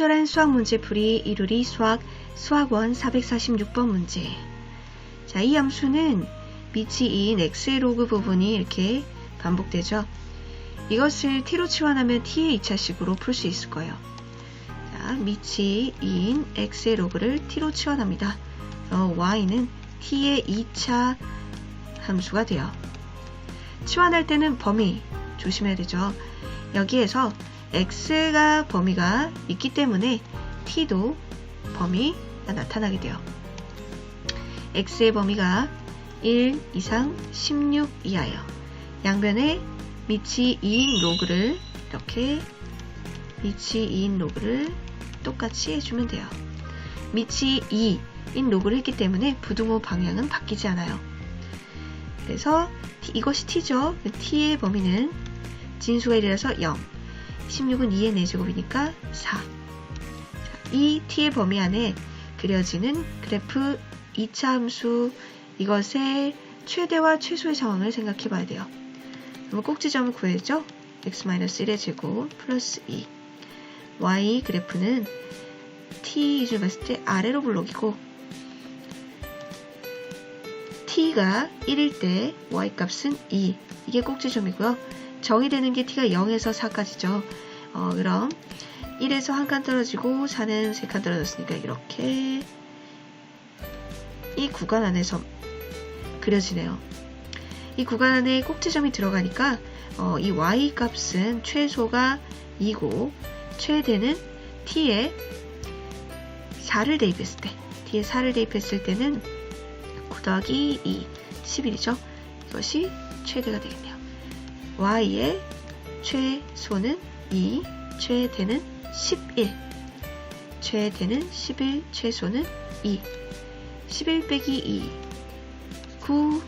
친절한 수학 문제풀이 이루리 수학 수학원 446번 문제. 자, 이 함수는 밑이 2인 x의 로그 부분이 이렇게 반복되죠. 이것을 t로 치환하면 t의 2차식으로 풀 수 있을 거예요. 자, 밑이 2인 x의 로그를 t로 치환합니다. 그래서 y는 t의 2차 함수가 돼요. 치환할 때는 범위 조심해야 되죠. 여기에서 x가 범위가 있기 때문에 t도 범위가 나타나게 돼요. x의 범위가 1 이상 16 이하예요. 양변에 밑이 2인 로그를 이렇게 밑이 2인 로그를 똑같이 해주면 돼요. 밑이 2인 로그를 했기 때문에 부등호 방향은 바뀌지 않아요. 그래서 이것이 t죠. t의 범위는 진수가 1이라서 0. 16은 2의 4제곱이니까 4. 자, 이 t의 범위 안에 그려지는 그래프 2차 함수 이것의 최대와 최소의 상황을 생각해 봐야 돼요. 그럼 꼭지점을 구해죠. x-1의 제곱 플러스 2. y 그래프는 t 기준으로 봤을 때 아래로 블록이고 t가 1일 때 y 값은 2. 이게 꼭지점이고요. 정의되는 게 t가 0에서 4까지죠. 어, 그럼 1에서 한 칸 떨어지고 4는 3칸 떨어졌으니까 이렇게 이 구간 안에서 그려지네요. 이 구간 안에 꼭지점이 들어가니까 어, 이 y 값은 최소가 2고 최대는 t에 4를 대입했을 때 t에 4를 대입했을 때는 9 더하기 2 11이죠. 이것이 최대가 되겠네요. y의 최소는 2, 최대는 11. 최대는 11, 최소는 2. 11 빼기 2. 9